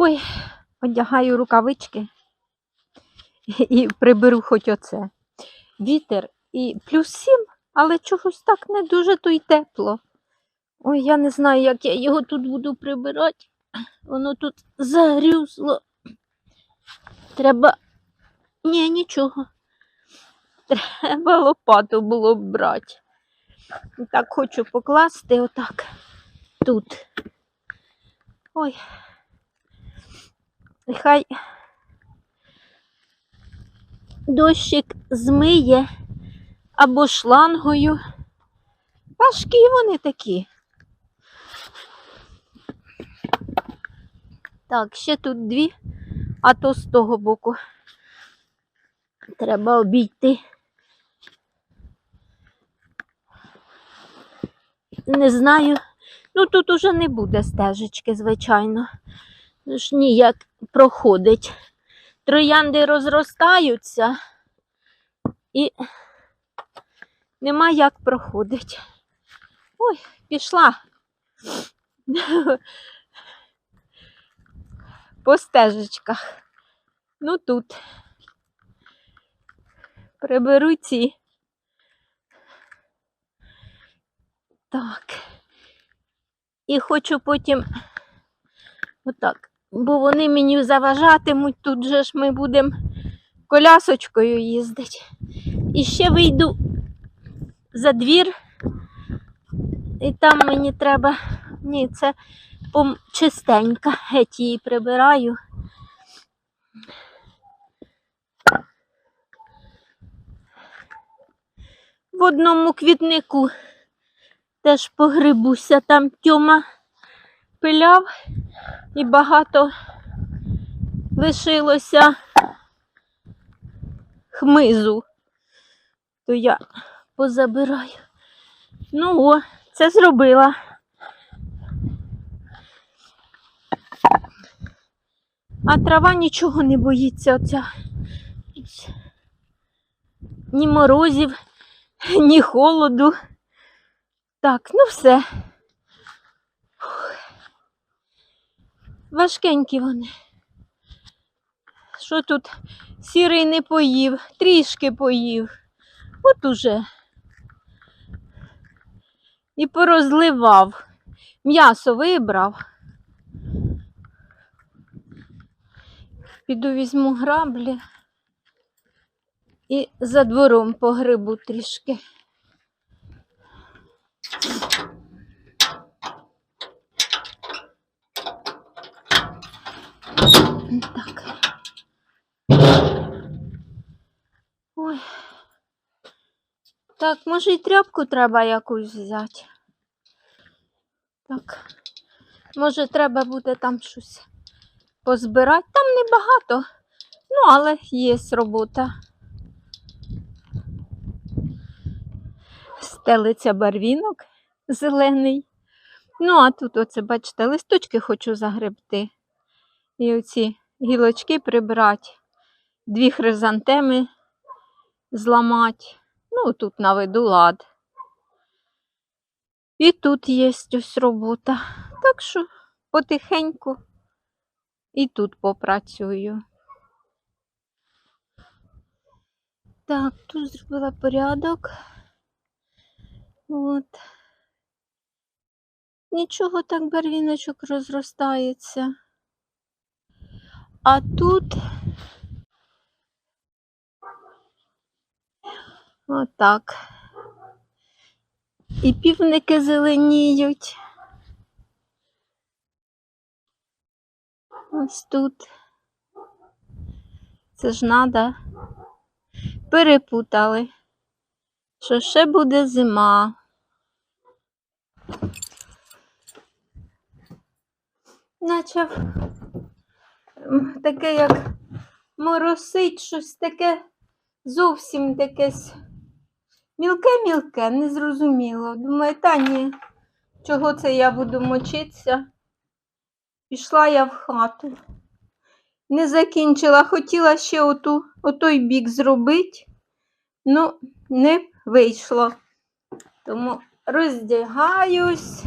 Ой, одягаю рукавички і приберу хоч оце. Вітер і плюс сім, але чогось так не дуже то й тепло. Ой, я не знаю, як я його тут буду прибирати. Воно тут загрюзло. Треба. Ні, нічого. Треба лопату було б брати. Так хочу покласти отак тут. Ой. І хай дощик змиє або шлангою. Важкі вони такі. Так, ще тут дві, а то з того боку. Треба обійти. Не знаю. Ну тут уже не буде стежечки, звичайно. Ж ніяк проходить. Троянди розростаються і нема як проходить. Ой, пішла. По стежечках. Ну тут. Приберу ці. Так. І хочу потім отак, бо вони мені заважатимуть, тут же ж ми будемо колясочкою їздити. І ще вийду за двір, і там мені треба, ні, це чистенька, геть її прибираю. В одному квітнику теж погрибуся, там Тьома пиляв і багато лишилося хмизу, то я позабираю. Ну о, це зробила. А трава нічого не боїться оця. Ні морозів, ні холоду. Так, ну все. Важкенькі вони. Що тут сірий не поїв, трішки поїв. От уже. І порозливав. М'ясо вибрав. Піду візьму граблі і за двором погрибу трішки. Так. Ой. Так, може і тряпку треба якусь взяти. Так. Може, треба буде там щось позбирати. Там небагато. Ну, але є робота. Стелиться барвінок зелений. Ну, а тут, оце, бачите, листочки хочу загребти. І оці гілочки прибрати, дві хризантеми зламати. Ну, тут наведу лад. І тут є ось робота. Так що потихеньку і тут попрацюю. Так, тут зробила порядок. От. Нічого так барвіночок розростається. А тут отак. І півники зеленіють. Ось тут. Це ж надо. Перепутали, що ще буде зима. Начав таке, як моросить, щось таке зовсім якесь мілке-мілке, незрозуміло. Думаю, та ні, чого це я буду мочитися? Пішла я в хату. Не закінчила, хотіла ще оту, отой бік зробити, ну, не вийшло. Тому роздягаюсь.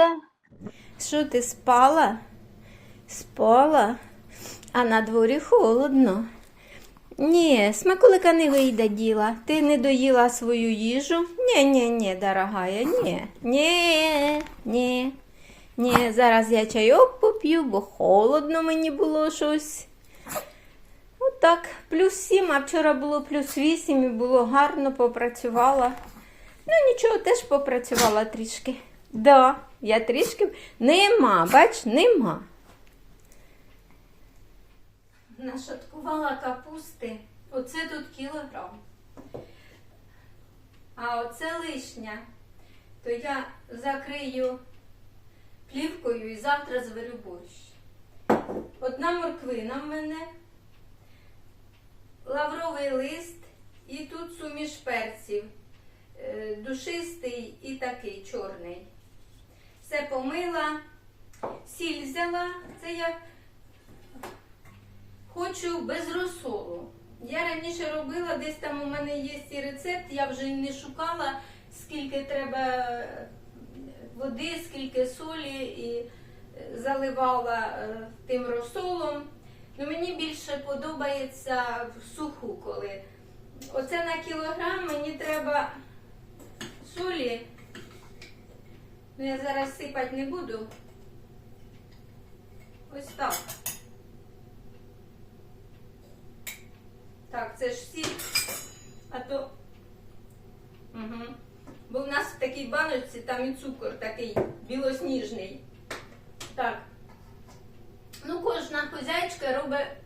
Все. Що ти спала? Спала, а на дворі холодно. Ні, смаколика не вийде діла. Ти не доїла свою їжу? Ні, ні, ні, дорогая, ні. Ні, ні. Ні, зараз я чайок поп'ю, бо холодно мені було щось. Отак, плюс сім, а вчора було плюс вісім і було гарно, попрацювала. Ну, нічого, теж попрацювала трішки. Да, я трішки нема, бач, нема. Нашаткувала капусти. Оце тут кілограм. А оце лишня. То я закрию плівкою і завтра зварю борщ. Одна морквина в мене, лавровий лист і тут суміш перців. Е, Душистий і такий чорний. Все помила, сіль взяла. Це я хочу без розсолу. Я раніше робила, десь там у мене є і рецепт, я вже не шукала, скільки треба води, скільки солі і е, заливала е, тим розсолом. Ну, мені більше подобається в суху, коли. Оце на кілограм мені треба солі. Ну, я зараз сипати не буду. Ось так. Так, це ж сіль. А то. Угу. Бо в нас в такій баночці там і цукор такий білосніжний. Так. Ну, кожна хозяйчка робить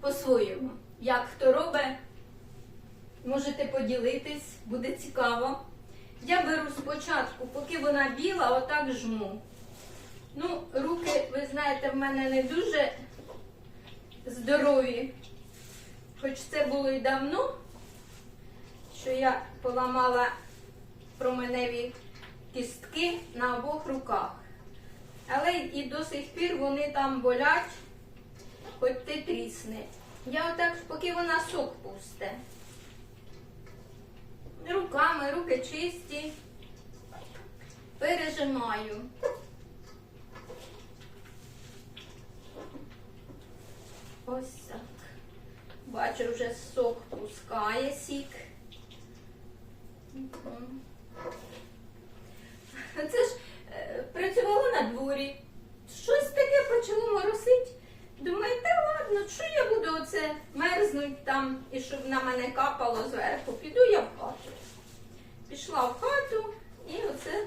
по-своєму. Як хто робить, можете поділитись, буде цікаво. Я беру спочатку, поки вона біла, отак жму. Ну, руки, ви знаєте, в мене не дуже здорові. Хоч це було і давно, що я поламала променеві кістки на обох руках. Але і до сих пір вони там болять, хоч ти трісни. Я отак, поки вона сок пусте. Руками, руки чисті, пережимаю. Ось так. Бачу, вже сок пускає сік. Це ж е, працювала на дворі. Щось таке почало моросить. Думаю, та ладно, що я буду оце мерзнуть там і щоб на мене капало зверху. Піду я в хату. Пішла в хату і оце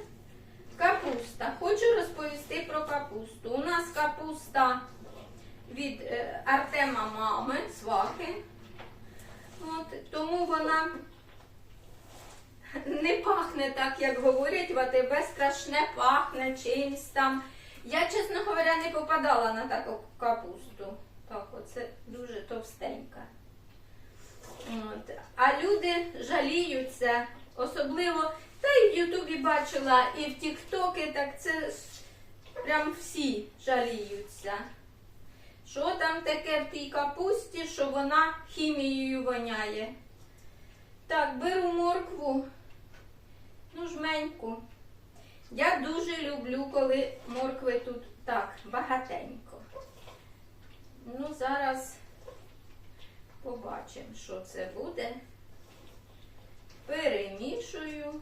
капуста. Хочу розповісти про капусту. У нас капуста від е, Артема мами, свахи. От, тому вона не пахне так, як говорять, в АТБ страшне пахне чимсь там. Я, чесно говоря, не попадала на таку капусту. Так, оце дуже товстенька. От. А люди жаліються, особливо, та й в Ютубі бачила, і в Тіктоки, так це прям всі жаліються. Що там таке в тій капусті, що вона хімією воняє? Так, беру моркву, ну жменьку. Я дуже люблю, коли моркви тут так, багатенько. Ну, зараз побачимо, що це буде. Перемішую.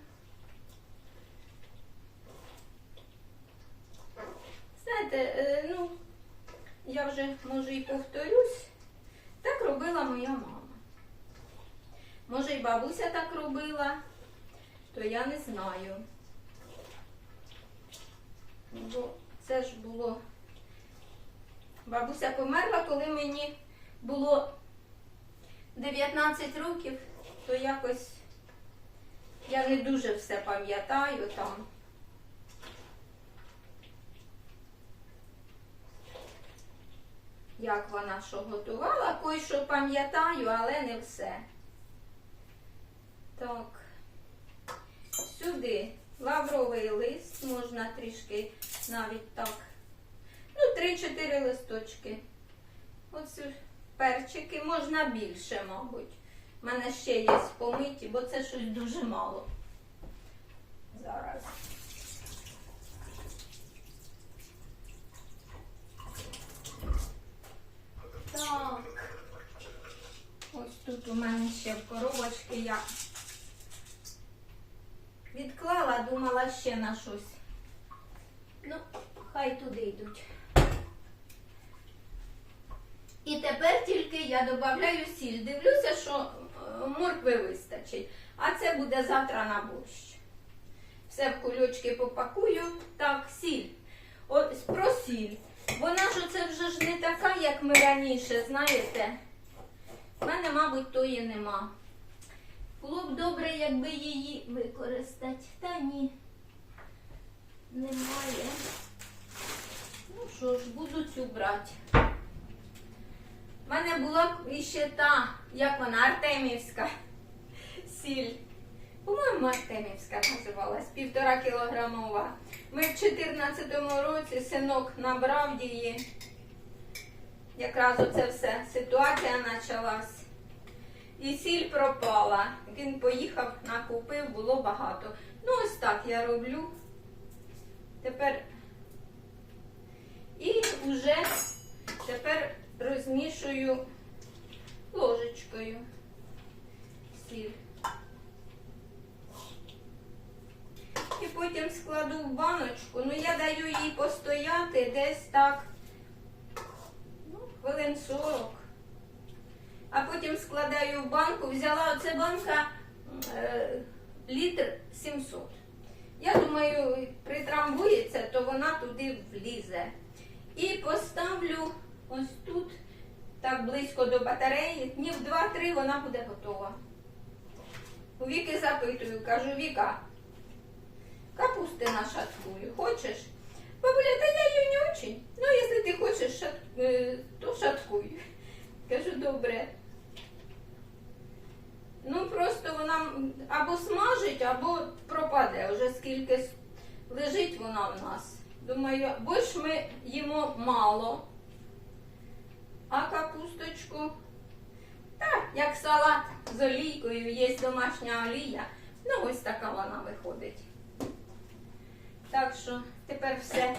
Знаєте, е, ну, я вже може і повторюсь, так робила моя мама. Може, і бабуся так робила, то я не знаю. Бо це ж було. Бабуся померла, коли мені було 19 років, то якось я не дуже все пам'ятаю там. Як вона що готувала, кой що пам'ятаю, але не все. Так, сюди лавровий лист, можна трішки навіть так. Ну, 3-4 листочки. Ось перчики, можна більше, мабуть. У мене ще є помиті, бо це щось дуже мало. Зараз. Так, ось тут у мене ще коробочки я відклала, думала ще на щось Ну, хай туди йдуть. І тепер тільки я додаю сіль. Дивлюся, що е, моркви вистачить. А це буде завтра на борщ. Все в кульочки попакую. Так, сіль. Ось про сіль. Вона ж оце вже ж не така, як ми раніше, знаєте. У мене, мабуть, тої нема. Було б добре, якби її використати. Та ні. Немає. Ну що ж, буду цю брати. У мене була іще та, як вона, Артемівська сіль. По-моєму, Артемівська називалась, півтора кілограмова. Ми в 14-му році синок набрав її. Якраз оце все, ситуація почалась. І сіль пропала. Він поїхав, накупив, було багато. Ну, ось так я роблю. Тепер і вже тепер розмішую ложечкою сіль. І потім складу в баночку. Ну, я даю їй постояти десь так, ну, хвилин 40. А потім складаю в банку. Взяла оце банка е, літр 700. Я думаю, притрамбується, то вона туди влізе. І поставлю ось тут, так близько до батареї. Днів 2-3 вона буде готова. У Віки запитую, кажу, Віка, капусти нашаткую, хочеш? Бабуля, та я її не очень. Ну, якщо ти хочеш, шат... е, то шаткуй. Кажу, добре. Ну, просто вона або смажить, або пропаде. Вже скільки лежить вона в нас. Думаю, бо ж ми їмо мало. А капусточку, так, як салат з олійкою, є домашня олія. Ну, ось така вона виходить. Так що тепер все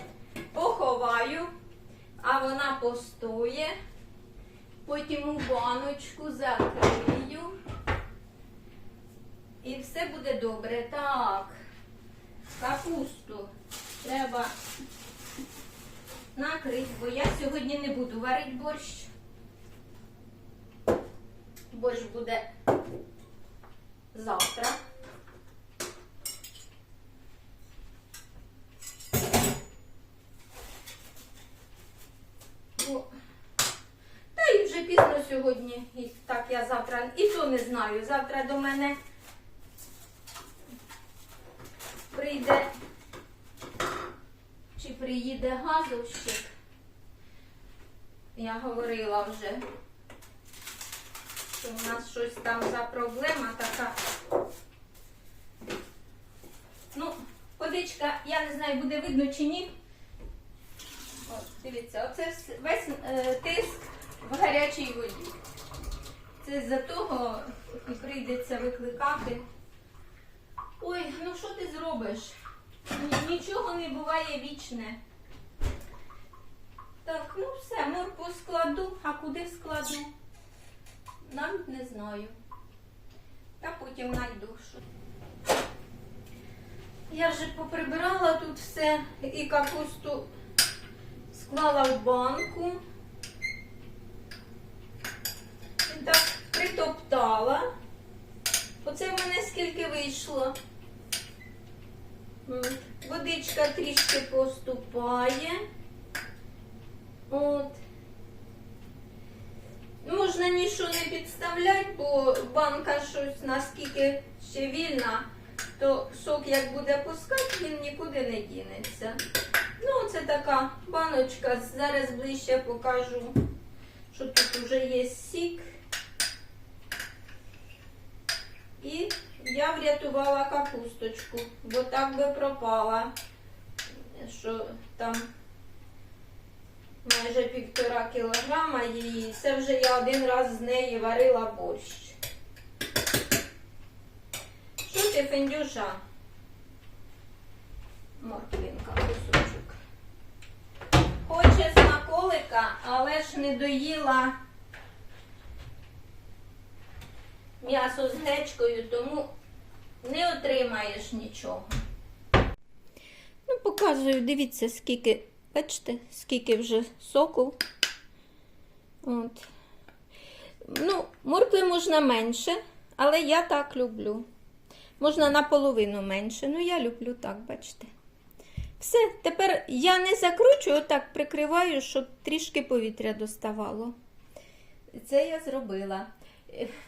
поховаю, а вона постоє. Потім у баночку закрию. І все буде добре. Так, капусту треба накрити, бо я сьогодні не буду варити борщ. Борщ буде завтра. Та і вже пізно сьогодні. І так я завтра і то не знаю. Завтра до мене прийде чи приїде газовщик. Я говорила вже, що в нас щось там за проблема така. Ну, водичка, я не знаю, буде видно чи ні. От, дивіться, оце весь е, тиск в гарячій воді. Це з-за того і прийдеться викликати. Ой, ну що ти зробиш? Нічого не буває вічне. Так, ну все, морку складу, а куди складу? Навіть не знаю. Та потім знайду. Що. Я вже поприбирала тут все і капусту склала в банку. І так притоптала. Оце в мене скільки вийшло. Водичка трішки поступає. От. Можна нічого не підставляти, бо банка щось наскільки ще вільна, то сок як буде пускати, він нікуди не дінеться. Ну, це така баночка. Зараз ближче покажу, що тут вже є сік. І я врятувала капусточку, бо так би пропала, що там майже півтора кілограма її. Це вже я один раз з неї варила борщ. Що ти, Фендюша? Морквинка, кусочок. Хоче смаколика, але ж не доїла м'ясо з гречкою, тому не отримаєш нічого. Ну, показую, дивіться, скільки, бачите, скільки вже соку. От. Ну, моркви можна менше, але я так люблю. Можна наполовину менше, ну я люблю так, бачите. Все, тепер я не закручую, отак прикриваю, щоб трішки повітря доставало. Це я зробила.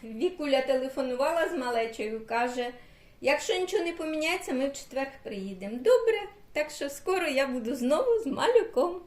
Вікуля телефонувала з малечею, каже, якщо нічого не поміняється, ми в четвер приїдемо. Добре, так що скоро я буду знову з малюком.